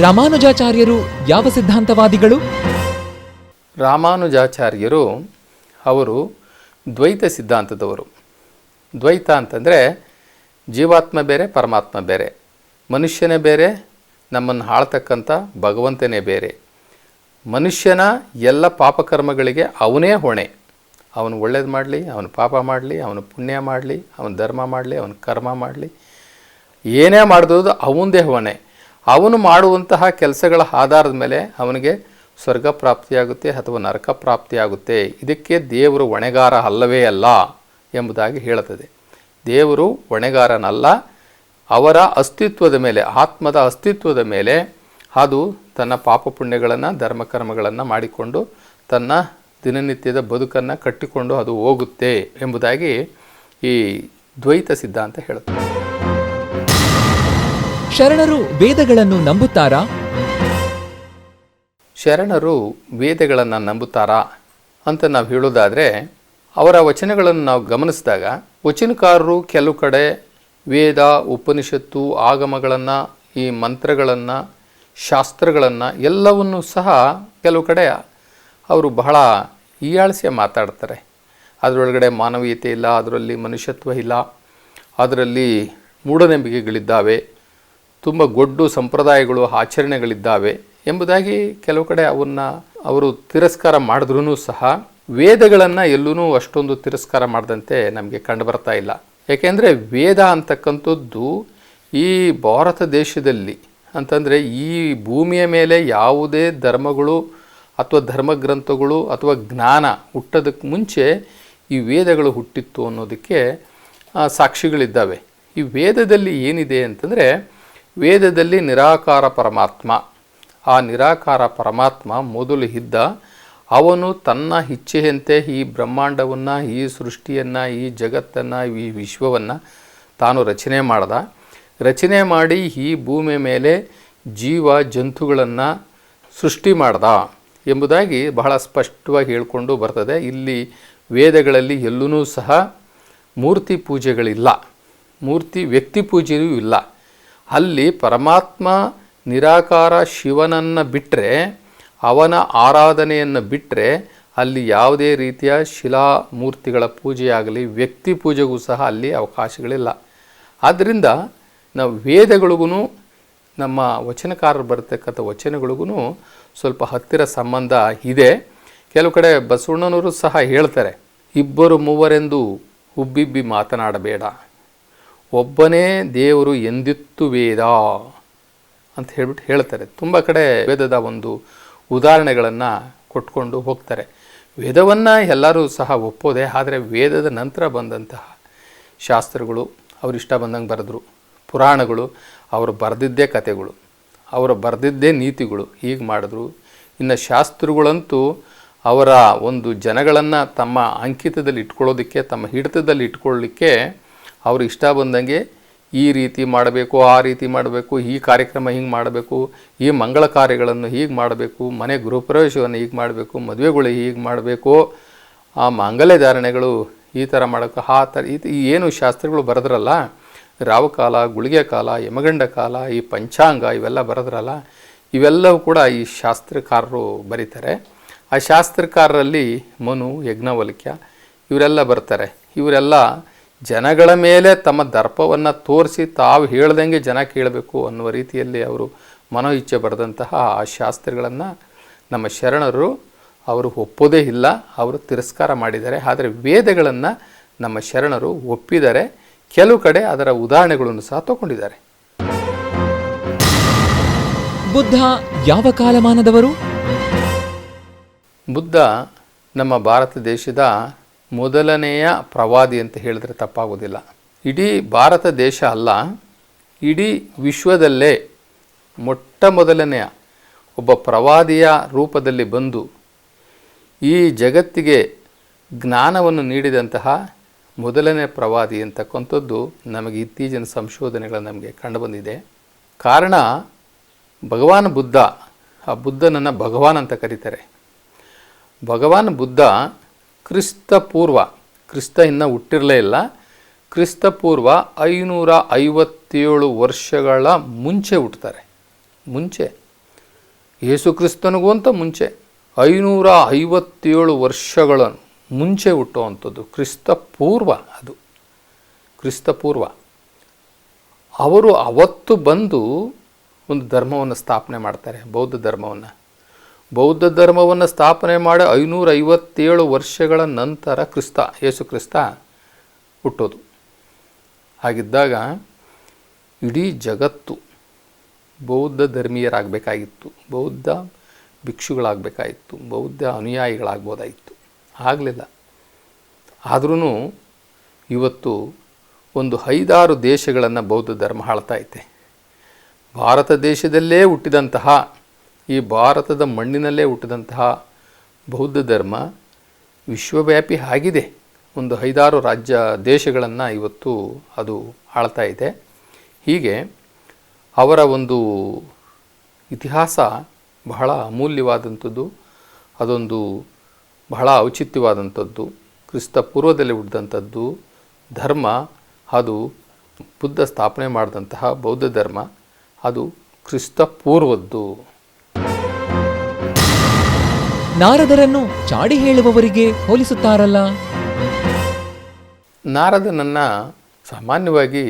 ರಾಮಾನುಜಾಚಾರ್ಯರು ಯಾವ ಸಿದ್ಧಾಂತವಾದಿಗಳು? ರಾಮಾನುಜಾಚಾರ್ಯರು ಅವರು ದ್ವೈತ ಸಿದ್ಧಾಂತದವರು. ದ್ವೈತ ಅಂತಂದರೆ ಜೀವಾತ್ಮ ಬೇರೆ, ಪರಮಾತ್ಮ ಬೇರೆ. ಮನುಷ್ಯನೇ ಬೇರೆ, ನಮ್ಮನ್ನು ಆಳ್ತಕ್ಕಂಥ ಭಗವಂತನೇ ಬೇರೆ. ಮನುಷ್ಯನ ಎಲ್ಲ ಪಾಪಕರ್ಮಗಳಿಗೆ ಅವನೇ ಹೊಣೆ. ಅವನು ಒಳ್ಳೇದು ಮಾಡಲಿ, ಅವನು ಪಾಪ ಮಾಡಲಿ, ಅವನು ಪುಣ್ಯ ಮಾಡಲಿ, ಅವನು ಧರ್ಮ ಮಾಡಲಿ, ಅವನು ಕರ್ಮ ಮಾಡಲಿ. ಏನೇ ಮಾಡಿದ್ರು ಅವನದೇ ಹೊಣೆ. ಅವನು ಮಾಡುವಂತಹ ಕೆಲಸಗಳ ಆಧಾರದ ಮೇಲೆ ಅವನಿಗೆ ಸ್ವರ್ಗ ಪ್ರಾಪ್ತಿಯಾಗುತ್ತೆ ಅಥವಾ ನರಕ ಪ್ರಾಪ್ತಿಯಾಗುತ್ತೆ. ಇದಕ್ಕೆ ದೇವರು ಹೊಣೆಗಾರ ಅಲ್ಲವೇ ಅಲ್ಲ ಎಂಬುದಾಗಿ ಹೇಳುತ್ತದೆ. ದೇವರು ಹೊಣೆಗಾರನಲ್ಲ, ಅವರ ಅಸ್ತಿತ್ವದ ಮೇಲೆ, ಆತ್ಮದ ಅಸ್ತಿತ್ವದ ಮೇಲೆ ಅದು ತನ್ನ ಪಾಪ ಪುಣ್ಯಗಳನ್ನು ಧರ್ಮಕರ್ಮಗಳನ್ನು ಮಾಡಿಕೊಂಡು ತನ್ನ ದಿನನಿತ್ಯದ ಬದುಕನ್ನು ಕಟ್ಟಿಕೊಂಡು ಅದು ಹೋಗುತ್ತೆ ಎಂಬುದಾಗಿ ಈ ದ್ವೈತ ಸಿದ್ಧಾಂತ ಹೇಳುತ್ತದೆ. ಶರಣರು ವೇದಗಳನ್ನು ನಂಬುತ್ತಾರಾ? ಶರಣರು ವೇದಗಳನ್ನು ನಂಬುತ್ತಾರಾ ಅಂತ ನಾವು ಹೇಳೋದಾದರೆ, ಅವರ ವಚನಗಳನ್ನು ನಾವು ಗಮನಿಸಿದಾಗ, ವಚನಕಾರರು ಕೆಲವು ಕಡೆ ವೇದ, ಉಪನಿಷತ್ತು, ಆಗಮಗಳನ್ನು, ಈ ಮಂತ್ರಗಳನ್ನು, ಶಾಸ್ತ್ರಗಳನ್ನು ಎಲ್ಲವನ್ನೂ ಸಹ ಕೆಲವು ಕಡೆ ಅವರು ಬಹಳ ಹೀಯಾಳಿಸಿ ಮಾತಾಡ್ತಾರೆ. ಅದರೊಳಗಡೆ ಮಾನವೀಯತೆ ಇಲ್ಲ, ಅದರಲ್ಲಿ ಮನುಷ್ಯತ್ವ ಇಲ್ಲ, ಅದರಲ್ಲಿ ಮೂಢನಂಬಿಕೆಗಳಿದ್ದಾವೆ. ತುಂಬ ಗೊಡ್ಡು ಸಂಪ್ರದಾಯಗಳು, ಆಚರಣೆಗಳಿದ್ದಾವೆ ಎಂಬುದಾಗಿ ಕೆಲವು ಕಡೆ ಅವನ್ನ ಅವರು ತಿರಸ್ಕಾರ ಮಾಡಿದ್ರೂ ಸಹ ವೇದಗಳನ್ನು ಎಲ್ಲೂ ಅಷ್ಟೊಂದು ತಿರಸ್ಕಾರ ಮಾಡಿದಂತೆ ನಮಗೆ ಕಂಡುಬರ್ತಾ ಇಲ್ಲ. ಏಕೆಂದರೆ ವೇದ ಅಂತಕ್ಕಂಥದ್ದು ಈ ಭಾರತ ದೇಶದಲ್ಲಿ ಅಂತಂದರೆ ಈ ಭೂಮಿಯ ಮೇಲೆ ಯಾವುದೇ ಧರ್ಮಗಳು ಅಥವಾ ಧರ್ಮಗ್ರಂಥಗಳು ಅಥವಾ ಜ್ಞಾನ ಹುಟ್ಟೋದಕ್ಕೆ ಮುಂಚೆ ಈ ವೇದಗಳು ಹುಟ್ಟಿತ್ತು ಅನ್ನೋದಕ್ಕೆ ಸಾಕ್ಷಿಗಳಿದ್ದಾವೆ. ಈ ವೇದದಲ್ಲಿ ಏನಿದೆ ಅಂತಂದರೆ ವೇದದಲ್ಲಿ ನಿರಾಕಾರ ಪರಮಾತ್ಮ. ಆ ನಿರಾಕಾರ ಪರಮಾತ್ಮ ಮೊದಲು ಇದ್ದ ಅವನು ತನ್ನ ಇಚ್ಛೆಯಂತೆ ಈ ಬ್ರಹ್ಮಾಂಡವನ್ನು, ಈ ಸೃಷ್ಟಿಯನ್ನು, ಈ ಜಗತ್ತನ್ನು, ಈ ವಿಶ್ವವನ್ನು ತಾನು ರಚನೆ ಮಾಡ್ದ. ರಚನೆ ಮಾಡಿ ಈ ಭೂಮಿ ಮೇಲೆ ಜೀವ ಜಂತುಗಳನ್ನು ಸೃಷ್ಟಿ ಮಾಡ್ದ ಎಂಬುದಾಗಿ ಬಹಳ ಸ್ಪಷ್ಟವಾಗಿ ಹೇಳಿಕೊಂಡು ಬರ್ತದೆ. ಇಲ್ಲಿ ವೇದಗಳಲ್ಲಿ ಎಲ್ಲೂ ಸಹ ಮೂರ್ತಿ ಪೂಜೆಗಳಿಲ್ಲ. ಮೂರ್ತಿ ವ್ಯಕ್ತಿ ಪೂಜೆಯೂ ಇಲ್ಲ. ಅಲ್ಲಿ ಪರಮಾತ್ಮ ನಿರಾಕಾರ ಶಿವನನ್ನು ಬಿಟ್ಟರೆ ಅವನ ಆರಾಧನೆಯನ್ನು ಬಿಟ್ಟರೆ ಅಲ್ಲಿ ಯಾವುದೇ ರೀತಿಯ ಶಿಲಾ ಮೂರ್ತಿಗಳ ಪೂಜೆಯಾಗಲಿ, ವ್ಯಕ್ತಿ ಪೂಜೆಗೂ ಸಹ ಅಲ್ಲಿ ಅವಕಾಶಗಳಿಲ್ಲ. ಆದ್ದರಿಂದ ನಾವು ವೇದಗಳಿಗೂ ನಮ್ಮ ವಚನಕಾರರು ಬರತಕ್ಕಂಥ ವಚನಗಳಿಗೂ ಸ್ವಲ್ಪ ಹತ್ತಿರ ಸಂಬಂಧ ಇದೆ. ಕೆಲವು ಕಡೆ ಬಸವಣ್ಣನವರು ಸಹ ಹೇಳ್ತಾರೆ, ಇಬ್ಬರು ಮೂವರೆಂದು ಹುಬ್ಬಿಬ್ಬಿ ಮಾತನಾಡಬೇಡ. ಒಬ್ಬನೇ ದೇವರು ಎಂದಿತ್ತು ವೇದ ಅಂತ ಹೇಳ್ಬಿಟ್ಟು ಹೇಳ್ತಾರೆ. ತುಂಬ ಕಡೆ ವೇದದ ಒಂದು ಉದಾಹರಣೆಗಳನ್ನು ಕೊಟ್ಕೊಂಡು ಹೋಗ್ತಾರೆ. ವೇದವನ್ನು ಎಲ್ಲರೂ ಸಹ ಒಪ್ಪೋದೆ, ಆದರೆ ವೇದದ ನಂತರ ಬಂದಂತಹ ಶಾಸ್ತ್ರಗಳು, ಅವ್ರು ಇಷ್ಟ ಬಂದಂಗೆ ಬರೆದ್ರು. ಪುರಾಣಗಳು, ಅವರು ಬರೆದಿದ್ದೇ ಕತೆಗಳು ಅವರು ಬರೆದಿದ್ದೇ ನೀತಿಗಳು ಹೀಗೆ ಮಾಡಿದ್ರು. ಇನ್ನು ಶಾಸ್ತ್ರಗಳಂತೂ ಅವರ ಒಂದು ಜನಗಳನ್ನು ತಮ್ಮ ಅಂಕಿತದಲ್ಲಿ ಇಟ್ಕೊಳ್ಳೋದಕ್ಕೆ, ತಮ್ಮ ಹಿಡಿತದಲ್ಲಿ ಇಟ್ಕೊಳ್ಳಿಕ್ಕೆ ಅವರು ಇಷ್ಟ ಬಂದಂಗೆ ಈ ರೀತಿ ಮಾಡಬೇಕು, ಆ ರೀತಿ ಮಾಡಬೇಕು, ಈ ಕಾರ್ಯಕ್ರಮ ಹಿಂಗೆ ಮಾಡಬೇಕು, ಈ ಮಂಗಳ ಕಾರ್ಯಗಳನ್ನು ಹೀಗೆ ಮಾಡಬೇಕು, ಮನೆ ಗೃಹಪ್ರವೇಶವನ್ನು ಹೀಗೆ ಮಾಡಬೇಕು ಮದುವೆಗಳು ಹೀಗೆ ಮಾಡಬೇಕು. ಆ ಮಾಂಗಲ್ಯ ಧಾರಣೆಗಳು ಈ ಥರ ಮಾಡೋಕ್ಕೆ ಆ ಥರ ಈ ಏನು ಶಾಸ್ತ್ರಗಳು ಬರೆದ್ರಲ್ಲ, ರಾವಕಾಲ, ಗುಳಿಗೆ ಕಾಲ, ಯಮಗಂಡ ಕಾಲ, ಈ ಪಂಚಾಂಗ ಇವೆಲ್ಲ ಬರೆದ್ರಲ್ಲ, ಇವೆಲ್ಲವೂ ಕೂಡ ಈ ಶಾಸ್ತ್ರಕಾರರು ಬರೀತಾರೆ. ಆ ಶಾಸ್ತ್ರಕಾರರಲ್ಲಿ ಮನು, ಯಜ್ಞವಲ್ಕ್ಯ, ಇವರೆಲ್ಲ ಬರ್ತಾರೆ. ಇವರೆಲ್ಲ ಜನಗಳ ಮೇಲೆ ತಮ್ಮ ದರ್ಪವನ್ನು ತೋರಿಸಿ ತಾವು ಹೇಳ್ದಂಗೆ ಜನ ಕೇಳಬೇಕು ಅನ್ನುವ ರೀತಿಯಲ್ಲಿ ಅವರು ಮನೋ ಇಚ್ಛೆ ಬರೆದಂತಹ ಆ ಶಾಸ್ತ್ರಗಳನ್ನು ನಮ್ಮ ಶರಣರು ಅವರು ಒಪ್ಪೋದೇ ಇಲ್ಲ ಅವರು ತಿರಸ್ಕಾರ ಮಾಡಿದ್ದಾರೆ. ಆದರೆ ವೇದಗಳನ್ನು ನಮ್ಮ ಶರಣರು ಒಪ್ಪಿದರೆ ಕೆಲವು ಕಡೆ ಅದರ ಉದಾಹರಣೆಗಳನ್ನು ಸಹ ತಗೊಂಡಿದ್ದಾರೆ. ಬುದ್ಧ ಯಾವ ಕಾಲಮಾನದವರು? ಬುದ್ಧ ನಮ್ಮ ಭಾರತ ದೇಶದ ಮೊದಲನೆಯ ಪ್ರವಾದಿ ಅಂತ ಹೇಳಿದ್ರೆ ತಪ್ಪಾಗೋದಿಲ್ಲ. ಇಡೀ ಭಾರತ ದೇಶ ಅಲ್ಲ, ಇಡೀ ವಿಶ್ವದಲ್ಲೇ ಮೊಟ್ಟ ಮೊದಲನೆಯ ಒಬ್ಬ ಪ್ರವಾದಿಯ ರೂಪದಲ್ಲಿ ಬಂದು ಈ ಜಗತ್ತಿಗೆ ಜ್ಞಾನವನ್ನು ನೀಡಿದಂತಹ ಮೊದಲನೇ ಪ್ರವಾದಿ ಅಂತಕ್ಕಂಥದ್ದು ನಮಗೆ ಇತ್ತೀಚಿನ ಸಂಶೋಧನೆಗಳು ನಮಗೆ ಕಂಡುಬಂದಿದೆ ಕಾರಣ, ಭಗವಾನ್ ಬುದ್ಧ, ಆ ಬುದ್ಧನನ್ನು ಭಗವಾನ್ ಅಂತ ಕರೀತಾರೆ. ಭಗವಾನ್ ಬುದ್ಧ ಕ್ರಿಸ್ತ ಪೂರ್ವ ಕ್ರಿಸ್ತ ಇನ್ನು ಹುಟ್ಟಿರಲೇ ಇಲ್ಲ ಕ್ರಿಸ್ತ ಪೂರ್ವ ಐನೂರ ಐವತ್ತೇಳು ವರ್ಷಗಳ ಮುಂಚೆ ಹುಟ್ಟುತ್ತಾರೆ ಮುಂಚೆ. ಯೇಸು ಕ್ರಿಸ್ತನಿಗೂ ಅಂತ ಮುಂಚೆ. ಐನೂರ ಐವತ್ತೇಳು ವರ್ಷಗಳ ಮುಂಚೆ ಹುಟ್ಟುವಂಥದ್ದು ಕ್ರಿಸ್ತ ಪೂರ್ವ ಅದು. ಕ್ರಿಸ್ತ ಪೂರ್ವ ಅವರು ಅವತ್ತು ಬಂದು ಒಂದು ಧರ್ಮವನ್ನು ಸ್ಥಾಪನೆ ಮಾಡ್ತಾರೆ, ಬೌದ್ಧ ಧರ್ಮವನ್ನು. ಬೌದ್ಧ ಧರ್ಮವನ್ನು ಸ್ಥಾಪನೆ ಮಾಡಿ ಐನೂರ ಐವತ್ತೇಳು ವರ್ಷಗಳ ನಂತರ ಕ್ರಿಸ್ತ, ಯೇಸು ಕ್ರಿಸ್ತ ಹುಟ್ಟೋದು. ಹಾಗಿದ್ದಾಗ ಇಡೀ ಜಗತ್ತು ಬೌದ್ಧ ಧರ್ಮೀಯರಾಗಬೇಕಾಗಿತ್ತು, ಬೌದ್ಧ ಭಿಕ್ಷುಗಳಾಗಬೇಕಾಗಿತ್ತು, ಬೌದ್ಧ ಅನುಯಾಯಿಗಳಾಗ್ಬೋದಾಗಿತ್ತು. ಆಗಲಿಲ್ಲ. ಆದ್ರೂ ಇವತ್ತು ಒಂದು ಐದಾರು ದೇಶಗಳನ್ನು ಬೌದ್ಧ ಧರ್ಮ ಆಳ್ತಾ ಐತೆ. ಭಾರತ ದೇಶದಲ್ಲೇ ಹುಟ್ಟಿದಂತಹ ಈ ಭಾರತದ ಮಣ್ಣಿನಲ್ಲೇ ಹುಟ್ಟಿದಂತಹ ಬೌದ್ಧ ಧರ್ಮ ವಿಶ್ವವ್ಯಾಪಿ ಆಗಿದೆ. ಒಂದು ಐದಾರು ರಾಜ್ಯ ದೇಶಗಳನ್ನು ಇವತ್ತು ಅದು ಆಳ್ತಾ ಇದೆ. ಹೀಗೆ ಅವರ ಒಂದು ಇತಿಹಾಸ ಬಹಳ ಅಮೂಲ್ಯವಾದಂಥದ್ದು, ಅದೊಂದು ಬಹಳ ಔಚಿತ್ಯವಾದಂಥದ್ದು, ಕ್ರಿಸ್ತ ಪೂರ್ವದಲ್ಲಿ ಹುಟ್ಟಿದಂಥದ್ದು ಧರ್ಮ, ಅದು ಬುದ್ಧ ಸ್ಥಾಪನೆ ಮಾಡಿದಂತಹ ಬೌದ್ಧ ಧರ್ಮ, ಅದು ಕ್ರಿಸ್ತ ಪೂರ್ವದ್ದು. ನಾರದರನ್ನು ಚಾಡಿ ಹೇಳುವವರಿಗೆ ಹೋಲಿಸುತ್ತಾರಲ್ಲ? ನಾರದನನ್ನು ಸಾಮಾನ್ಯವಾಗಿ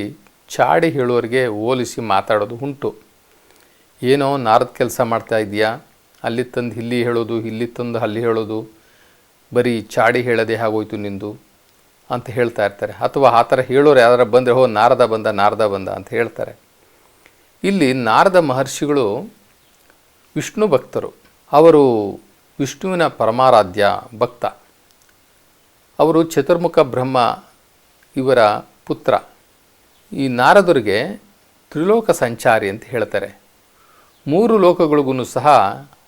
ಚಾಡಿ ಹೇಳುವವರಿಗೆ ಹೋಲಿಸಿ ಮಾತಾಡೋದು ಉಂಟು. ಏನೋ ನಾರದ ಕೆಲಸ ಮಾಡ್ತಾ ಇದೆಯಾ ಅಲ್ಲಿ ತಂದು ಇಲ್ಲಿ ಹೇಳೋದು, ಇಲ್ಲಿ ತಂದು ಅಲ್ಲಿ ಹೇಳೋದು, ಬರೀ ಚಾಡಿ ಹೇಳದೆ ಆಗೋಯ್ತು ನಿಂದು ಅಂತ ಹೇಳ್ತಾ ಇರ್ತಾರೆ. ಅಥವಾ ಆ ಥರ ಹೇಳೋರು ಯಾರು ಬಂದರೆ ಹೋ ನಾರದ ಬಂದ ನಾರದ ಬಂದ ಅಂತ ಹೇಳ್ತಾರೆ. ಇಲ್ಲಿ ನಾರದ ಮಹರ್ಷಿಗಳು ವಿಷ್ಣು ಭಕ್ತರು. ಅವರು ವಿಷ್ಣುವಿನ ಪರಮಾರಾಧ್ಯ ಭಕ್ತ. ಅವರು ಚತುರ್ಮುಖ ಬ್ರಹ್ಮ ಇವರ ಪುತ್ರ. ಈ ನಾರದರಿಗೆ ತ್ರಿಲೋಕ ಸಂಚಾರಿ ಅಂತ ಹೇಳ್ತಾರೆ. ಮೂರು ಲೋಕಗಳಿಗೂ ಸಹ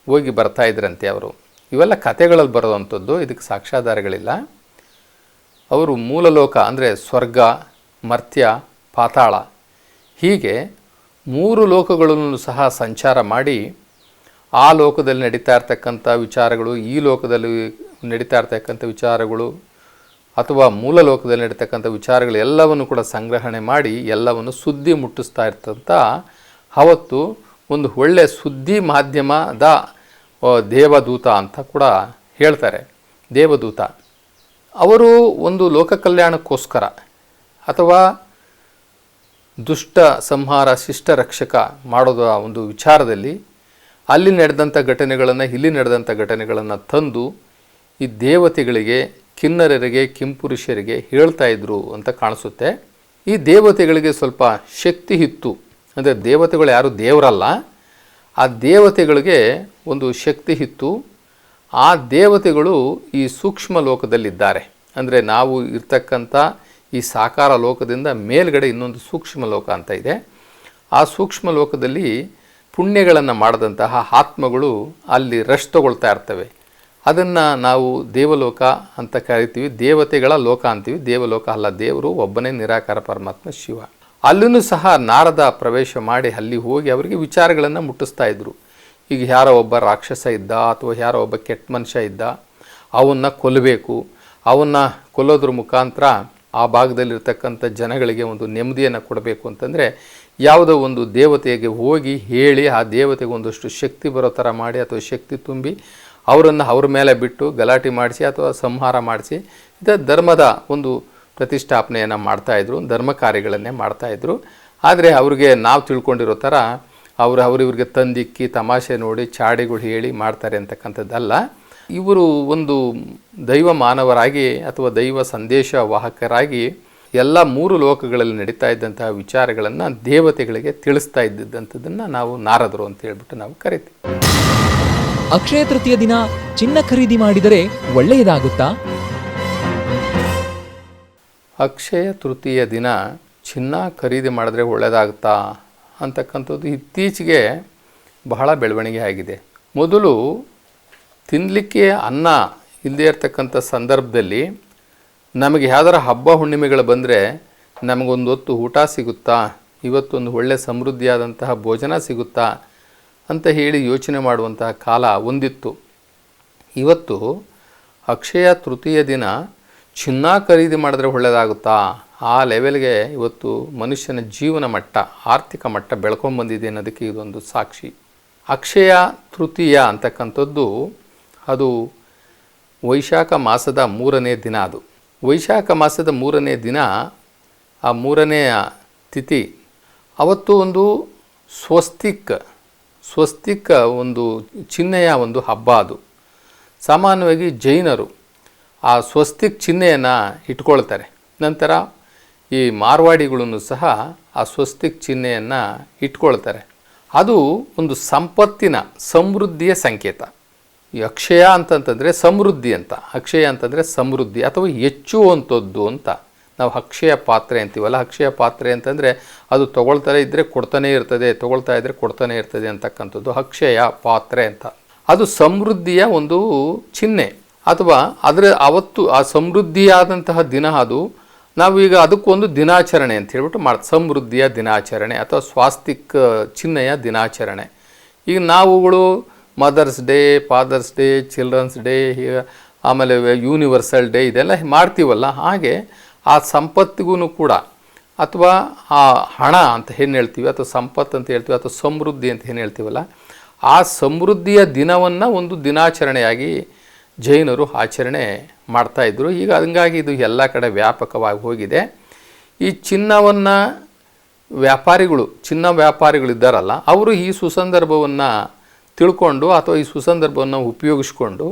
ಹೋಗಿ ಬರ್ತಾ ಇದ್ರಂತೆ ಅವರು. ಇವೆಲ್ಲ ಕಥೆಗಳಲ್ಲಿ ಬರೋದಂಥದ್ದು, ಇದಕ್ಕೆ ಸಾಕ್ಷ್ಯಾಧಾರಗಳಿಲ್ಲ. ಅವರು ಮೂಲಲೋಕ ಅಂದರೆ ಸ್ವರ್ಗ, ಮರ್ತ್ಯ, ಪಾತಾಳ ಹೀಗೆ ಮೂರು ಲೋಕಗಳನ್ನು ಸಹ ಸಂಚಾರ ಮಾಡಿ ಆ ಲೋಕದಲ್ಲಿ ನಡೀತಾ ಇರ್ತಕ್ಕಂಥ ವಿಚಾರಗಳು, ಈ ಲೋಕದಲ್ಲಿ ನಡೀತಾ ಇರ್ತಕ್ಕಂಥ ವಿಚಾರಗಳು ಅಥವಾ ಮೂಲ ಲೋಕದಲ್ಲಿ ನಡೀತಕ್ಕಂಥ ವಿಚಾರಗಳು ಎಲ್ಲವನ್ನು ಕೂಡ ಸಂಗ್ರಹಣೆ ಮಾಡಿ ಎಲ್ಲವನ್ನು ಸುದ್ದಿ ಮುಟ್ಟಿಸ್ತಾ ಇರ್ತಂಥ ಅವತ್ತು ಒಂದು ಒಳ್ಳೆಯ ಸುದ್ದಿ ಮಾಧ್ಯಮದ ದೇವದೂತ ಅಂತ ಕೂಡ ಹೇಳ್ತಾರೆ. ದೇವದೂತ. ಅವರು ಒಂದು ಲೋಕ ಕಲ್ಯಾಣಕ್ಕೋಸ್ಕರ ಅಥವಾ ದುಷ್ಟ ಸಂಹಾರ, ಶಿಷ್ಟ ರಕ್ಷಕ ಮಾಡೋದ ಒಂದು ವಿಚಾರದಲ್ಲಿ ಅಲ್ಲಿ ನಡೆದಂಥ ಘಟನೆಗಳನ್ನು, ಇಲ್ಲಿ ನಡೆದಂಥ ಘಟನೆಗಳನ್ನು ತಂದು ಈ ದೇವತೆಗಳಿಗೆ, ಕಿನ್ನರರಿಗೆ, ಕಿಂಪುರುಷರಿಗೆ ಹೇಳ್ತಾ ಇದ್ರು ಅಂತ ಕಾಣಿಸುತ್ತೆ. ಈ ದೇವತೆಗಳಿಗೆ ಸ್ವಲ್ಪ ಶಕ್ತಿ ಇತ್ತು. ಅಂದರೆ ದೇವತೆಗಳು ಯಾರು ದೇವರಲ್ಲ. ಆ ದೇವತೆಗಳಿಗೆ ಒಂದು ಶಕ್ತಿ ಇತ್ತು. ಆ ದೇವತೆಗಳು ಈ ಸೂಕ್ಷ್ಮ ಲೋಕದಲ್ಲಿದ್ದಾರೆ. ಅಂದರೆ ನಾವು ಇರ್ತಕ್ಕಂಥ ಈ ಸಾಕಾರ ಲೋಕದಿಂದ ಮೇಲ್ಗಡೆ ಇನ್ನೊಂದು ಸೂಕ್ಷ್ಮ ಲೋಕ ಅಂತ ಇದೆ. ಆ ಸೂಕ್ಷ್ಮ ಲೋಕದಲ್ಲಿ ಪುಣ್ಯಗಳನ್ನು ಮಾಡಿದಂತಹ ಆತ್ಮಗಳು ಅಲ್ಲಿ ರಶ್ ತಗೊಳ್ತಾ ಇರ್ತವೆ. ಅದನ್ನು ನಾವು ದೇವಲೋಕ ಅಂತ ಕರಿತೀವಿ. ದೇವತೆಗಳ ಲೋಕ ಅಂತೀವಿ. ದೇವಲೋಕ ಅಲ್ಲ, ದೇವರು ಒಬ್ಬನೇ ನಿರಾಕಾರ ಪರಮಾತ್ಮ ಶಿವ. ಅಲ್ಲೂ ಸಹ ನಾರದ ಪ್ರವೇಶ ಮಾಡಿ ಅಲ್ಲಿ ಹೋಗಿ ಅವರಿಗೆ ವಿಚಾರಗಳನ್ನು ಮುಟ್ಟಿಸ್ತಾ ಇದ್ದರು ಈಗ ಯಾರೋ ಒಬ್ಬ ರಾಕ್ಷಸ ಇದ್ದ ಅಥವಾ ಯಾರೋ ಒಬ್ಬ ಕೆಟ್ಟ ಮನುಷ್ಯ ಇದ್ದ, ಅವನ್ನ ಕೊಲ್ಲಬೇಕು ಅವನ್ನ ಕೊಲ್ಲೋದ್ರ ಮುಖಾಂತರ ಆ ಭಾಗದಲ್ಲಿರ್ತಕ್ಕಂಥ ಜನಗಳಿಗೆ ಒಂದು ನೆಮ್ಮದಿಯನ್ನು ಕೊಡಬೇಕು ಅಂತಂದರೆ ಯಾವುದೋ ಒಂದು ದೇವತೆಗೆ ಹೋಗಿ ಹೇಳಿ ಆ ದೇವತೆಗೆ ಒಂದಷ್ಟು ಶಕ್ತಿ ಬರೋ ಥರ ಮಾಡಿ ಅಥವಾ ಶಕ್ತಿ ತುಂಬಿ ಅವರನ್ನು ಅವ್ರ ಮೇಲೆ ಬಿಟ್ಟು ಗಲಾಟೆ ಮಾಡಿಸಿ ಅಥವಾ ಸಂಹಾರ ಮಾಡಿಸಿ ಇದು ಧರ್ಮದ ಒಂದು ಪ್ರತಿಷ್ಠಾಪನೆಯನ್ನು ಮಾಡ್ತಾಯಿದ್ರು ಧರ್ಮ ಕಾರ್ಯಗಳನ್ನೇ ಮಾಡ್ತಾಯಿದ್ರು ಆದರೆ ಅವ್ರಿಗೆ ನಾವು ತಿಳ್ಕೊಂಡಿರೋ ಥರ ಅವರು ಅವರಿವ್ರಿಗೆ ತಂದಿಕ್ಕಿ ತಮಾಷೆ ನೋಡಿ ಚಾಡಿಗಳು ಹೇಳಿ ಮಾಡ್ತಾರೆ ಅಂತಕ್ಕಂಥದ್ದಲ್ಲ. ಇವರು ಒಂದು ದೈವ ಮಾನವರಾಗಿ ಅಥವಾ ದೈವ ಸಂದೇಶ ವಾಹಕರಾಗಿ ಎಲ್ಲ ಮೂರು ಲೋಕಗಳಲ್ಲಿ ನಡೀತಾ ಇದ್ದಂತಹ ವಿಚಾರಗಳನ್ನು ದೇವತೆಗಳಿಗೆ ತಿಳಿಸ್ತಾ ಇದ್ದಿದ್ದಂಥದ್ದನ್ನು ನಾವು ನಾರದರು ಅಂತ ಹೇಳ್ಬಿಟ್ಟು ನಾವು ಕರಿತೀವಿ. ಅಕ್ಷಯ ತೃತೀಯ ದಿನ ಚಿನ್ನ ಖರೀದಿ ಮಾಡಿದರೆ ಒಳ್ಳೆಯದಾಗುತ್ತಾ? ಅಕ್ಷಯ ತೃತೀಯ ದಿನ ಚಿನ್ನ ಖರೀದಿ ಮಾಡಿದ್ರೆ ಒಳ್ಳೆಯದಾಗುತ್ತಾ? ಅಂತಕ್ಕಂಥದ್ದು ಇತ್ತೀಚೆಗೆ ಬಹಳ ಬೆಳವಣಿಗೆ ಆಗಿದೆ. ಮೊದಲು ತಿನ್ನಲಿಕ್ಕೆ ಅನ್ನ ಇಲ್ಲದೇ ಇರತಕ್ಕಂಥ ಸಂದರ್ಭದಲ್ಲಿ ನಮಗೆ ಯಾವ್ದಾರ ಹಬ್ಬ ಹುಣ್ಣಿಮೆಗಳು ಬಂದರೆ ನಮಗೊಂದು ಹೊತ್ತು ಊಟ ಸಿಗುತ್ತಾ? ಇವತ್ತೊಂದು ಒಳ್ಳೆ ಸಮೃದ್ಧಿಯಾದಂತಹ ಭೋಜನ ಸಿಗುತ್ತಾ? ಅಂತ ಹೇಳಿ ಯೋಚನೆ ಮಾಡುವಂತಹ ಕಾಲ ಒಂದಿತ್ತು. ಇವತ್ತು ಅಕ್ಷಯ ತೃತೀಯ ದಿನ ಚಿನ್ನ ಖರೀದಿ ಮಾಡಿದ್ರೆ ಒಳ್ಳೆಯದಾಗುತ್ತಾ? ಆ ಲೆವೆಲ್ಗೆ ಇವತ್ತು ಮನುಷ್ಯನ ಜೀವನ ಮಟ್ಟ, ಆರ್ಥಿಕ ಮಟ್ಟ ಬೆಳ್ಕೊಂಬಂದಿದೆ ಅನ್ನೋದಕ್ಕೆ ಇದೊಂದು ಸಾಕ್ಷಿ. ಅಕ್ಷಯ ತೃತೀಯ ಅಂತಕ್ಕಂಥದ್ದು ಅದು ವೈಶಾಖ ಮಾಸದ ಮೂರನೇ ದಿನ ಅದು. ವೈಶಾಖ ಮಾಸದ ಮೂರನೇ ದಿನ, ಆ ಮೂರನೆಯ ತಿಥಿ, ಅವತ್ತು ಒಂದು ಸ್ವಸ್ತಿಕ್ ಸ್ವಸ್ತಿಕ್ ಒಂದು ಚಿಹ್ನೆಯ ಒಂದು ಹಬ್ಬ ಅದು. ಸಾಮಾನ್ಯವಾಗಿ ಜೈನರು ಆ ಸ್ವಸ್ತಿಕ್ ಚಿಹ್ನೆಯನ್ನು ಇಟ್ಕೊಳ್ತಾರೆ. ನಂತರ ಈ ಮಾರ್ವಾಡಿಗಳನ್ನು ಸಹ ಆ ಸ್ವಸ್ತಿಕ್ ಚಿಹ್ನೆಯನ್ನು ಇಟ್ಕೊಳ್ತಾರೆ. ಅದು ಒಂದು ಸಂಪತ್ತಿನ ಸಮೃದ್ಧಿಯ ಸಂಕೇತ. ಅಕ್ಷಯ ಅಂತಂತಂದರೆ ಸಮೃದ್ಧಿ ಅಂತ. ಅಕ್ಷಯ ಅಂತಂದರೆ ಸಮೃದ್ಧಿ ಅಥವಾ ಹೆಚ್ಚುವಂಥದ್ದು ಅಂತ. ನಾವು ಅಕ್ಷಯ ಪಾತ್ರೆ ಅಂತೀವಲ್ಲ, ಅಕ್ಷಯ ಪಾತ್ರೆ ಅಂತಂದರೆ ಅದು ತೊಗೊಳ್ತಾರೆ ಇದ್ದರೆ ಕೊಡ್ತಾನೆ ಇರ್ತದೆ, ತೊಗೊಳ್ತಾ ಇದ್ದರೆ ಕೊಡ್ತಾನೆ ಇರ್ತದೆ ಅಂತಕ್ಕಂಥದ್ದು ಅಕ್ಷಯ ಪಾತ್ರೆ ಅಂತ. ಅದು ಸಮೃದ್ಧಿಯ ಒಂದು ಚಿಹ್ನೆ ಅಥವಾ ಅದರ ಅವತ್ತು ಆ ಸಮೃದ್ಧಿಯಾದಂತಹ ದಿನ ಅದು. ನಾವೀಗ ಅದಕ್ಕೊಂದು ದಿನಾಚರಣೆ ಅಂತ ಹೇಳ್ಬಿಟ್ಟು ಮಾಡ್ತ, ಸಮೃದ್ಧಿಯ ದಿನಾಚರಣೆ ಅಥವಾ ಸ್ವಾಸ್ತಿಕ ಚಿಹ್ನೆಯ ದಿನಾಚರಣೆ. ಈಗ ನಾವುಗಳು mother's day father's day children's day ಆಮೇಲೆ ಯೂನಿವರ್ಸಲ್ ಡೇ ಇದೆಲ್ಲ ಮಾಡ್ತೀವಲ್ಲ, ಹಾಗೆ ಆ ಸಂಪತ್ತಿಗೂ ಕೂಡ. ಅಥವಾ ಆ ಹಣ ಅಂತ ಏನು ಹೇಳ್ತೀವಿ, ಅಥವಾ ಸಂಪತ್ತು ಅಂತ ಹೇಳ್ತೀವಿ, ಅಥವಾ ಸಮೃದ್ಧಿ ಅಂತ ಏನು ಹೇಳ್ತೀವಲ್ಲ, ಆ ಸಮೃದ್ಧಿಯ ದಿನವನ್ನು ಒಂದು ದಿನಾಚರಣೆಯಾಗಿ ಜೈನರು ಆಚರಣೆ ಮಾಡ್ತಾಯಿದ್ರು ಈಗ ಹಂಗಾಗಿ ಇದು ಎಲ್ಲ ಕಡೆ ವ್ಯಾಪಕವಾಗಿ ಹೋಗಿದೆ. ಈ ಚಿನ್ನವನ್ನು ವ್ಯಾಪಾರಿಗಳು, ಚಿನ್ನ ವ್ಯಾಪಾರಿಗಳು ಇದ್ದಾರಲ್ಲ, ಅವರು ಈ ಸುಸಂದರ್ಭವನ್ನು ತಿಳ್ಕೊಂಡು ಅಥವಾ ಈ ಸುಸಂದರ್ಭವನ್ನು ಉಪಯೋಗಿಸ್ಕೊಂಡು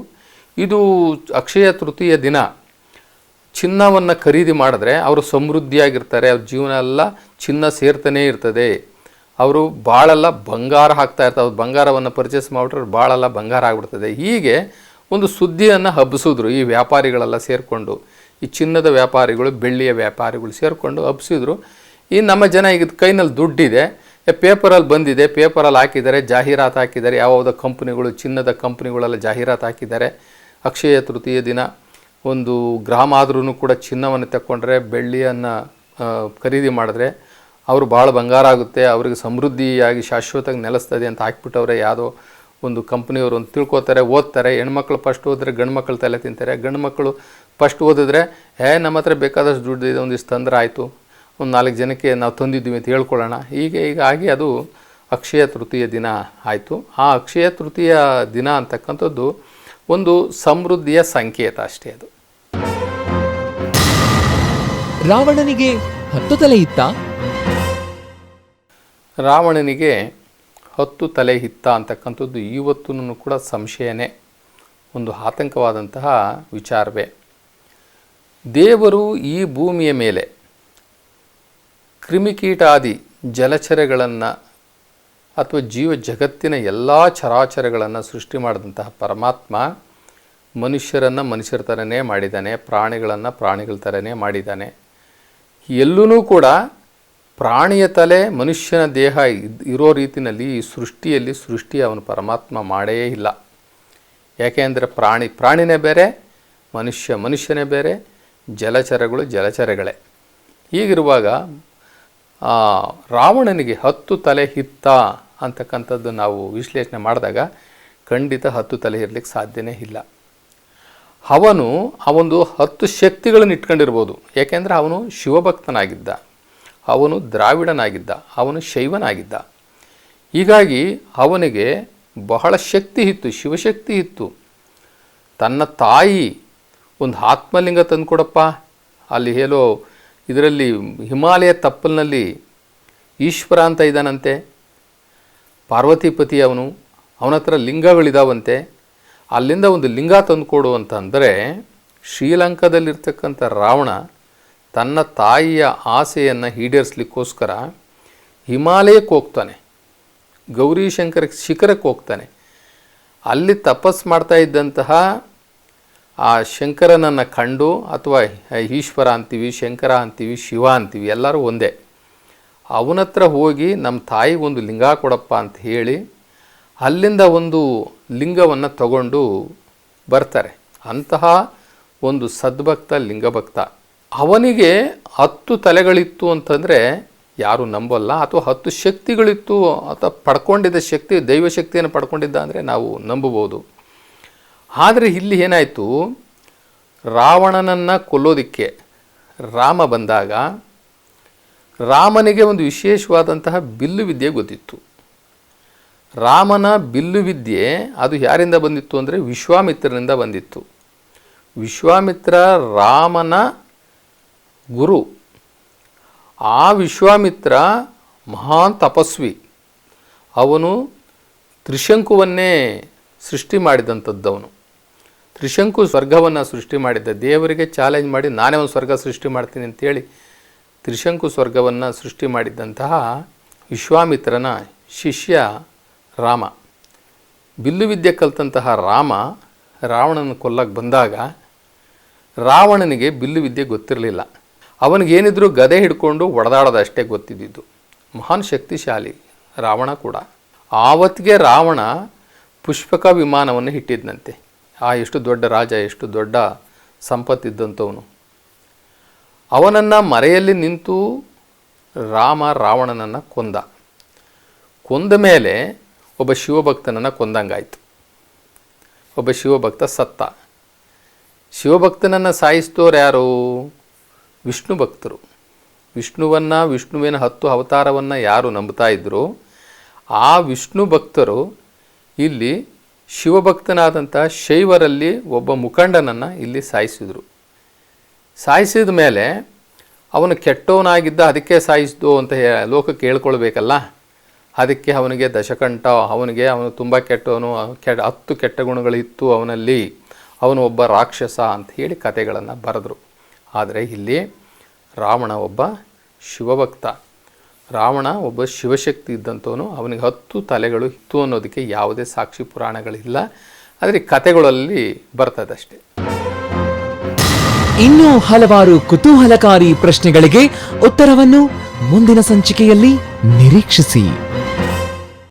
ಇದು ಅಕ್ಷಯ ತೃತೀಯ ದಿನ ಚಿನ್ನವನ್ನು ಖರೀದಿ ಮಾಡಿದ್ರೆ ಅವರು ಸಮೃದ್ಧಿಯಾಗಿರ್ತಾರೆ, ಅವ್ರ ಜೀವನ ಎಲ್ಲ ಚಿನ್ನ ಸೇರ್ತಾನೇ ಇರ್ತದೆ. ಅವರು ಭಾಳೆಲ್ಲ ಬಂಗಾರ ಹಾಕ್ತಾ ಇರ್ತಾರೆ, ಅವ್ರು ಬಂಗಾರವನ್ನು ಪರ್ಚೇಸ್ ಮಾಡಿಬಿಟ್ರೆ ಭಾಳೆಲ್ಲ ಬಂಗಾರ ಆಗಿಬಿಡ್ತದೆ. ಹೀಗೆ ಒಂದು ಸುದ್ದಿಯನ್ನು ಹಬ್ಬಿಸಿದ್ರು ಈ ವ್ಯಾಪಾರಿಗಳೆಲ್ಲ ಸೇರಿಕೊಂಡು, ಈ ಚಿನ್ನದ ವ್ಯಾಪಾರಿಗಳು, ಬೆಳ್ಳಿಯ ವ್ಯಾಪಾರಿಗಳು ಸೇರಿಕೊಂಡು ಹಬ್ಬಿಸಿದ್ರು ಈ ನಮ್ಮ ಜನ ಈಗ ಕೈನಲ್ಲಿ ದುಡ್ಡಿದೆ ಪೇಪರಲ್ಲಿ ಬಂದಿದೆ ಪೇಪರಲ್ಲಿ ಹಾಕಿದ್ದಾರೆ, ಜಾಹೀರಾತು ಹಾಕಿದ್ದಾರೆ ಯಾವುದೋ ಕಂಪ್ನಿಗಳು, ಚಿನ್ನದ ಕಂಪ್ನಿಗಳೆಲ್ಲ ಜಾಹೀರಾತು ಹಾಕಿದ್ದಾರೆ. ಅಕ್ಷಯ ತೃತೀಯ ದಿನ, ಒಂದು ಗ್ರಾಮ ಆದ್ರೂ ಕೂಡ ಚಿನ್ನವನ್ನು ತಕ್ಕೊಂಡ್ರೆ ಬೆಳ್ಳಿಯನ್ನು ಖರೀದಿ ಮಾಡಿದ್ರೆ ಅವರು ಭಾಳ ಬಂಗಾರ ಆಗುತ್ತೆ, ಅವ್ರಿಗೆ ಸಮೃದ್ಧಿಯಾಗಿ ಶಾಶ್ವತವಾಗಿ ನೆಲೆಸ್ತದೆ ಅಂತ ಹಾಕ್ಬಿಟ್ಟವ್ರೆ ಯಾವುದೋ ಒಂದು ಕಂಪ್ನಿಯವರು ಒಂದು ತಿಳ್ಕೊತಾರೆ, ಓದ್ತಾರೆ. ಹೆಣ್ಮಕ್ಳು ಫಸ್ಟ್ ಓದಿದ್ರೆ ಗಂಡು ಮಕ್ಕಳು ತಲೆ ತಿಂತಾರೆ. ಗಂಡು ಮಕ್ಕಳು ಫಸ್ಟ್ ಓದಿದ್ರೆ, ಹೇ ನಮ್ಮ ಹತ್ರ ಬೇಕಾದಷ್ಟು ದುಡ್ಡು ಇದೆ ಒಂದಿಷ್ಟು ತಂದ್ರೆ ಆಯಿತು. ಒಂದು ನಾಲ್ಕು ಜನಕ್ಕೆ ನಾವು ತಂದಿದ್ದೀವಿ ಅಂತ ಹೇಳ್ಕೊಳ್ಳೋಣ. ಹೀಗೆ ಹೀಗಾಗಿ ಅದು ಅಕ್ಷಯ ತೃತೀಯ ದಿನ ಆಯಿತು. ಆ ಅಕ್ಷಯ ತೃತೀಯ ದಿನ ಅಂತಕ್ಕಂಥದ್ದು ಒಂದು ಸಮೃದ್ಧಿಯ ಸಂಕೇತ ಅಷ್ಟೇ ಅದು. ರಾವಣನಿಗೆ ಹತ್ತು ತಲೆ ಇತ್ತ? ರಾವಣನಿಗೆ ಹತ್ತು ತಲೆ ಇತ್ತ ಅಂತಕ್ಕಂಥದ್ದು ಇವತ್ತೂ ಕೂಡ ಸಂಶಯನೇ. ಒಂದು ಆತಂಕವಾದಂತಹ ವಿಚಾರವೇ. ದೇವರು ಈ ಭೂಮಿಯ ಮೇಲೆ ಕ್ರಿಮಿಕೀಟಾದಿ ಜಲಚರಗಳನ್ನು ಅಥವಾ ಜೀವ ಜಗತ್ತಿನ ಎಲ್ಲ ಚರಾಚರಗಳನ್ನು ಸೃಷ್ಟಿ ಮಾಡಿದಂತಹ ಪರಮಾತ್ಮ ಮನುಷ್ಯರನ್ನು ಮನುಷ್ಯರ ಥರನೇ ಮಾಡಿದ್ದಾನೆ, ಪ್ರಾಣಿಗಳನ್ನು ಪ್ರಾಣಿಗಳ ಥರನೇ ಮಾಡಿದ್ದಾನೆ. ಎಲ್ಲೂ ಕೂಡ ಪ್ರಾಣಿಯ ತಲೆ ಮನುಷ್ಯನ ದೇಹ ಇರೋ ರೀತಿಯಲ್ಲಿ ಈ ಸೃಷ್ಟಿಯಲ್ಲಿ ಸೃಷ್ಟಿ ಅವನು ಪರಮಾತ್ಮ ಮಾಡೇ ಇಲ್ಲ. ಯಾಕೆ ಅಂದರೆ ಪ್ರಾಣಿ, ಪ್ರಾಣಿನೇ ಬೇರೆ, ಮನುಷ್ಯ ಮನುಷ್ಯನೇ ಬೇರೆ, ಜಲಚರಗಳು ಜಲಚರಗಳೇ. ಹೀಗಿರುವಾಗ ರಾವಣನಿಗೆ ಹತ್ತು ತಲೆ ಹಿತ್ತ ಅಂತಕ್ಕಂಥದ್ದು ನಾವು ವಿಶ್ಲೇಷಣೆ ಮಾಡಿದಾಗ ಖಂಡಿತ ಹತ್ತು ತಲೆ ಇರಲಿಕ್ಕೆ ಸಾಧ್ಯನೇ ಇಲ್ಲ. ಅವನು ಆ ಒಂದು ಹತ್ತು ಶಕ್ತಿಗಳನ್ನು ಇಟ್ಕೊಂಡಿರ್ಬೋದು. ಯಾಕೆಂದರೆ ಅವನು ಶಿವಭಕ್ತನಾಗಿದ್ದ. ಅವನು ದ್ರಾವಿಡನಾಗಿದ್ದ. ಅವನು ಶೈವನಾಗಿದ್ದ. ಹೀಗಾಗಿ ಅವನಿಗೆ ಬಹಳ ಶಕ್ತಿ ಇತ್ತು, ಶಿವಶಕ್ತಿ ಇತ್ತು. ತನ್ನ ತಾಯಿ ಒಂದು ಆತ್ಮಲಿಂಗ ತಂದುಕೊಡಪ್ಪ. ಅಲ್ಲಿ ಹೇಳೋ ಇದರಲ್ಲಿ ಹಿಮಾಲಯ ತಪ್ಪಲಿನಲ್ಲಿ ಈಶ್ವರ ಅಂತ ಇದ್ದಾನಂತೆ ಪಾರ್ವತಿಪತಿ ಅವನು ಅವನ ಹತ್ರ ಲಿಂಗಗಳಿದಾವಂತೆ, ಅಲ್ಲಿಂದ ಒಂದು ಲಿಂಗ ತಂದುಕೊಡು ಅಂತಂದರೆ ಶ್ರೀಲಂಕಾದಲ್ಲಿರ್ತಕ್ಕಂಥ ರಾವಣ ತನ್ನ ತಾಯಿಯ ಆಸೆಯನ್ನು ಈಡೇರಿಸ್ಲಿಕ್ಕೋಸ್ಕರ ಹಿಮಾಲಯಕ್ಕೆ ಹೋಗ್ತಾನೆ. ಗೌರಿಶಂಕರ ಶಿಖರಕ್ಕೆ ಹೋಗ್ತಾನೆ. ಅಲ್ಲಿ ತಪಸ್ಸು ಮಾಡ್ತಾ ಇದ್ದಂತಹ ಆ ಶಂಕರನನ್ನು ಕಂಡು ಅಥವಾ ಈಶ್ವರ ಅಂತೀವಿ, ಶಂಕರ ಅಂತೀವಿ, ಶಿವ ಅಂತೀವಿ, ಎಲ್ಲರೂ ಒಂದೇ. ಅವನತ್ರ ಹೋಗಿ ನಮ್ಮ ತಾಯಿ ಒಂದು ಲಿಂಗ ಕೊಡಪ್ಪ ಅಂತ ಹೇಳಿ ಅಲ್ಲಿಂದ ಒಂದು ಲಿಂಗವನ್ನು ತಗೊಂಡು ಬರ್ತಾರೆ. ಅಂತಹ ಒಂದು ಸದ್ಭಕ್ತ, ಲಿಂಗಭಕ್ತ. ಅವನಿಗೆ ಹತ್ತು ತಲೆಗಳಿತ್ತು ಅಂತಂದರೆ ಯಾರು ನಂಬಲ್ಲ. ಅಥವಾ ಹತ್ತು ಶಕ್ತಿಗಳಿತ್ತು ಅಥವಾ ಪಡ್ಕೊಂಡಿದ್ದ ಶಕ್ತಿ, ದೈವಶಕ್ತಿಯನ್ನು ಪಡ್ಕೊಂಡಿದ್ದ ಅಂದರೆ ನಾವು ನಂಬಬಹುದು. ಆದರೆ ಇಲ್ಲಿ ಏನಾಯಿತು? ರಾವಣನನ್ನು ಕೊಲ್ಲೋದಕ್ಕೆ ರಾಮ ಬಂದಾಗ ರಾಮನಿಗೆ ಒಂದು ವಿಶೇಷವಾದಂತಹ ಬಿಲ್ಲು ವಿದ್ಯೆ ಗೊತ್ತಿತ್ತು. ರಾಮನ ಬಿಲ್ಲು ವಿದ್ಯೆ ಅದು ಯಾರಿಂದ ಬಂದಿತ್ತು ಅಂದರೆ ವಿಶ್ವಾಮಿತ್ರನಿಂದ ಬಂದಿತ್ತು. ವಿಶ್ವಾಮಿತ್ರ ರಾಮನ ಗುರು. ಆ ವಿಶ್ವಾಮಿತ್ರ ಮಹಾನ್ ತಪಸ್ವಿ. ಅವನು ತ್ರಿಶಂಕುವನ್ನೇ ಸೃಷ್ಟಿ ಮಾಡಿದಂಥದ್ದವನು. ತ್ರಿಶಂಕು ಸ್ವರ್ಗವನ್ನು ಸೃಷ್ಟಿ ಮಾಡಿದ್ದ ದೇವರಿಗೆ ಚಾಲೆಂಜ್ ಮಾಡಿ ನಾನೇ ಒಂದು ಸ್ವರ್ಗ ಸೃಷ್ಟಿ ಮಾಡ್ತೀನಿ ಅಂತೇಳಿ ತ್ರಿಶಂಕು ಸ್ವರ್ಗವನ್ನು ಸೃಷ್ಟಿ ಮಾಡಿದ್ದಂತಹ ವಿಶ್ವಾಮಿತ್ರನ ಶಿಷ್ಯ ರಾಮ. ಬಿಲ್ಲು ವಿದ್ಯೆ ಕಲಿತಂತಹ ರಾಮ ರಾವಣನ ಕೊಲ್ಲಕ್ಕೆ ಬಂದಾಗ ರಾವಣನಿಗೆ ಬಿಲ್ಲು ವಿದ್ಯೆ ಗೊತ್ತಿರಲಿಲ್ಲ. ಅವನಿಗೇನಿದ್ರೂ ಗದೆ ಹಿಡ್ಕೊಂಡು ಒಡೆದಾಡೋದಷ್ಟೇ ಗೊತ್ತಿದ್ದಿದ್ದು. ಮಹಾನ್ ಶಕ್ತಿಶಾಲಿ ರಾವಣ ಕೂಡ. ಆವತ್ತಿಗೆ ರಾವಣ ಪುಷ್ಪಕ ವಿಮಾನವನ್ನು ಇಟ್ಟಿದ್ದಂತೆ ಆ ಎಷ್ಟು ದೊಡ್ಡ ರಾಜ, ಎಷ್ಟು ದೊಡ್ಡ ಸಂಪತ್ತಿದ್ದಂಥವನು. ಅವನನ್ನು ಮರೆಯಲ್ಲಿ ನಿಂತು ರಾಮ ರಾವಣನನ್ನು ಕೊಂದ. ಕೊಂದ ಮೇಲೆ ಒಬ್ಬ ಶಿವಭಕ್ತನನ್ನು ಕೊಂದಂಗಾಯಿತು. ಒಬ್ಬ ಶಿವಭಕ್ತ ಸತ್ತ. ಶಿವಭಕ್ತನನ್ನು ಸಾಯಿಸಿದವ್ರು ಯಾರು? ವಿಷ್ಣು ಭಕ್ತರು. ವಿಷ್ಣುವನ್ನು, ವಿಷ್ಣುವಿನ ಹತ್ತು ಅವತಾರವನ್ನು ಯಾರು ನಂಬ್ತಾ ಇದ್ದರು ಆ ವಿಷ್ಣು ಭಕ್ತರು ಇಲ್ಲಿ ಶಿವಭಕ್ತನಾದಂಥ ಶೈವರಲ್ಲಿ ಒಬ್ಬ ಮುಖಂಡನನ್ನು ಇಲ್ಲಿ ಸಾಯಿಸಿದರು. ಸಾಯಿಸಿದ ಮೇಲೆ ಅವನು ಕೆಟ್ಟವನಾಗಿದ್ದ ಅದಕ್ಕೆ ಸಾಯಿಸಿದ್ದು ಅಂತ ಹೇ- ಲೋಕಕ್ಕೆ ಹೇಳ್ಕೊಳ್ಬೇಕಲ್ಲ? ಅದಕ್ಕೆ ಅವನಿಗೆ ದಶಕಂಠ, ಅವನಿಗೆ ಅವನು ತುಂಬ ಕೆಟ್ಟವನು ಕೆಟ್ಟ, ಹತ್ತು ಕೆಟ್ಟ ಗುಣಗಳಿತ್ತು ಅವನಲ್ಲಿ. ಅವನು ಒಬ್ಬ ರಾಕ್ಷಸ ಅಂತ ಹೇಳಿ ಕತೆಗಳನ್ನು ಬರೆದರು. ಆದರೆ ಇಲ್ಲಿ ರಾವಣ ಒಬ್ಬ ಶಿವಭಕ್ತ. ರಾವಣ ಒಬ್ಬ ಶಿವಶಕ್ತಿ ಇದ್ದಂಥವನು, ಅವನಿಗೆ ಹತ್ತು ತಲೆಗಳು ಇತ್ತು ಅನ್ನೋದಕ್ಕೆ ಯಾವುದೇ ಸಾಕ್ಷಿ ಪುರಾಣಗಳಿಲ್ಲ. ಆದರೆ ಕತೆಗಳಲ್ಲಿ ಬರ್ತದಷ್ಟೇ ಇನ್ನೂ ಹಲವಾರು ಕುತೂಹಲಕಾರಿ ಪ್ರಶ್ನೆಗಳಿಗೆ ಉತ್ತರವನ್ನು ಮುಂದಿನ ಸಂಚಿಕೆಯಲ್ಲಿ ನಿರೀಕ್ಷಿಸಿ.